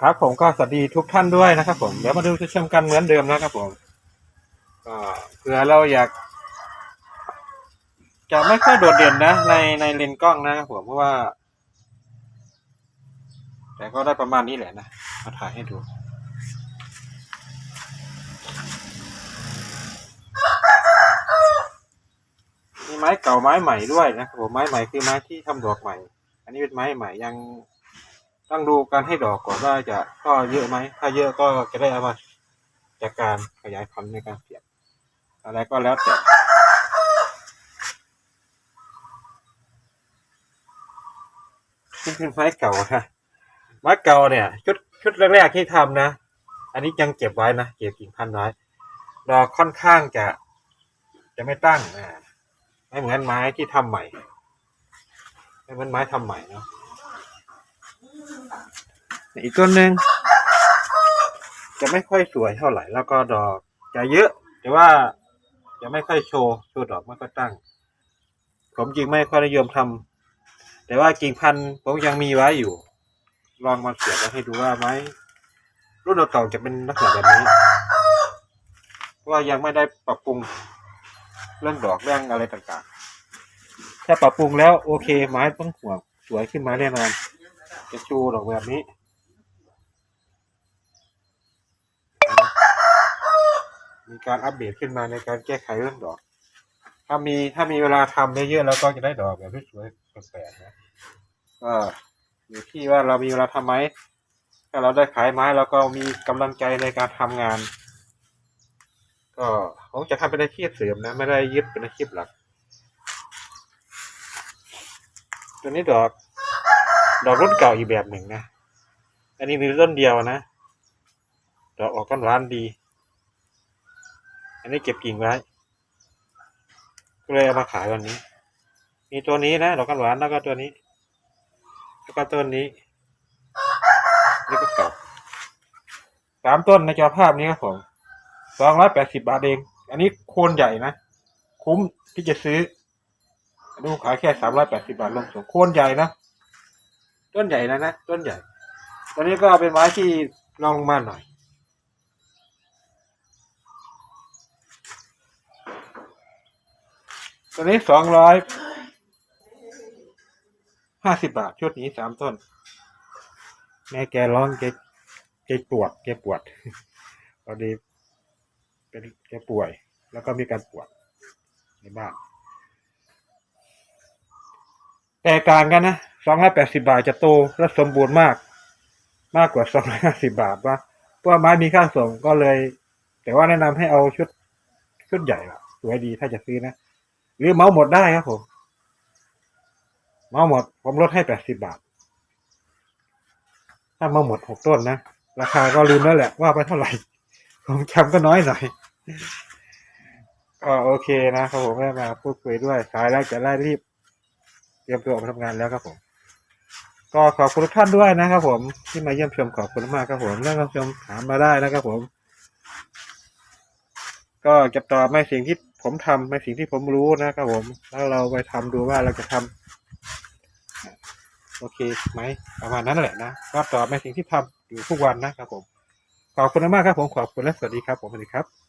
ครับผมก็สวัสดีทุกท่านด้วยนะครับ ผมเดี๋ยวมาดูจะเชื่อมกันเหมือนเดิมนะครับ ผมก็เผื่อเราอยาก จะไม่ค่อยโดดเด่นนะ ในในเลนกล้องนะครับผมเพราะว่า แต่ก็ได้ประมาณนี้แหละนะมาถ่ายให้ดูมีไม้เก่าไม้ใหม่ด้วยนะครับผมไม้ใหม่คือไม้ที่ทำดอกใหม่ อันนี้เป็นไม้ใหม่ยัง ต้องดูการให้ดอกก่อนว่าจะก็เยอะไหม ถ้าเยอะก็จะได้เอามาจากการขยายพันธุ์ในการเสียบอะไรก็แล้วแต่นี่คือไม้เก่านะไม้เก่าเนี่ย ชุดชุดแรกๆที่ทำนะ อันนี้ยังเก็บไว้นะเก็บกิ่งพันธุ์ไว้ดอกค่อนข้างจะ จะไม่ตั้งนะไม่เหมือนไม้ที่ทำใหม่ไม่เหมือนไม้ทำใหม่เนาะ อีกต้นหนึ่งจะไม่ค่อยสวยเท่าไหร่ แล้วก็ดอกจะเยอะ แต่ว่าจะไม่ค่อยโชว์โชว์ดอกไม่ค่อยตั้ง ผมจริงไม่ค่อยนิยมทำแต่ว่ากิ่งพันธุ์ผมยังมีไว้อยู่ ลองมาเสียบไว้ให้ดูว่าไม้รุ่นเก่าๆจะเป็นลักษณะแบบนี้เพราะว่ายังไม่ได้ปรับปรุงเรื่องดอกเรื่องอะไรต่างๆ ถ้าปรับปรุงแล้วโอเคไม้ต้องหัวสวยขึ้นมาแน่นอนจะชูดอกแบบนี้ มีการอัปเดตขึ้นมาในการแก้ไขเรื่องดอก ถ้ามีถ้ามีเวลาทำเยอะๆแล้วก็จะได้ดอกแบบสวยแปลกๆนะก็อยู่ที่ว่าเรามีเวลาทำไหมถ้าเราได้ขายไม้แล้วก็มีกำลังใจในการทำงาน ก็ผมจะทำเป็นอาชีพเสริมนะ ไม่ได้ยึดเป็นอาชีพหลัก ตัวนี้ดอก ดอกรุ่นเก่าอีกแบบหนึ่งนะ อันนี้มีต้นเดียวนะดอกออกก้อนหวานดี อันนี้เก็บกิ่งไว้ก็เลยเอามาขายวันนี้ มีตัวนี้นะดอกก้อนหวานแล้วก็ตัวนี้ แล้วก็ต้นนี้นี่ก็เก่าสามต้นในจอภาพนี้ครับผมสองร้อยแปดสิบาทเอง อันนี้โคนใหญ่นะ คุ้มที่จะซื้ออันนี้ผมขายแค่สามร้อยแปดสิบาทลงส่งโคนใหญ่นะ ต้นใหญ่นะนะ ต้นใหญ่ ตอนนี้ก็เป็นไม้ที่ลองลงมาหน่อย ตัวนี้สองร้อยห้าสิบบาท ชุดนี้สามต้น แม่แกร้องแกแกปวดแกปวดพอดีเป็นแกป่วย แล้วก็มีการปวดในบ้านแต่ต่างกันนะสองร้อยแปดสิบาทจะโตและสมบูรณ์มาก มากกว่าสองร้อยห้าสิบาทว่าเพราะไม้มีค่าส่งก็เลย แต่ว่าแนะนำให้เอาชุดชุดใหญ่ละสวยดีถ้าจะซื้อนะ หรือเมาหมดได้ครับผมเมาหมด ผมลดให้แปดสิบบาท ถ้าเมาหมดหกต้นนะ ราคาก็ลืมแล้วแหละว่าไปเท่าไหร่ ผมจำก็น้อยหน่อยก็โอเคนะครับผมได้มาพูดคุยด้วยขายแล้วจะได้รีบ เตรียมตัวออกมาทำงานแล้วครับผม ก็ขอบคุณทุกท่านด้วยนะครับผมที่มาเยี่ยมชมขอบคุณมากครับผมแล้วก็ชมถามมาได้นะครับผม ก็จะตอบในสิ่งที่ ผมทำในสิ่งที่ผมรู้นะครับผม แล้วเราไปทำดูว่าเราจะทำโอเคไหมประมาณนั้นแหละนะก็ตอบในสิ่งที่ทำอยู่ทุกวันนะครับผม ขอบคุณมากครับผม ขอบคุณและสวัสดีครับผมสวัสดีครับ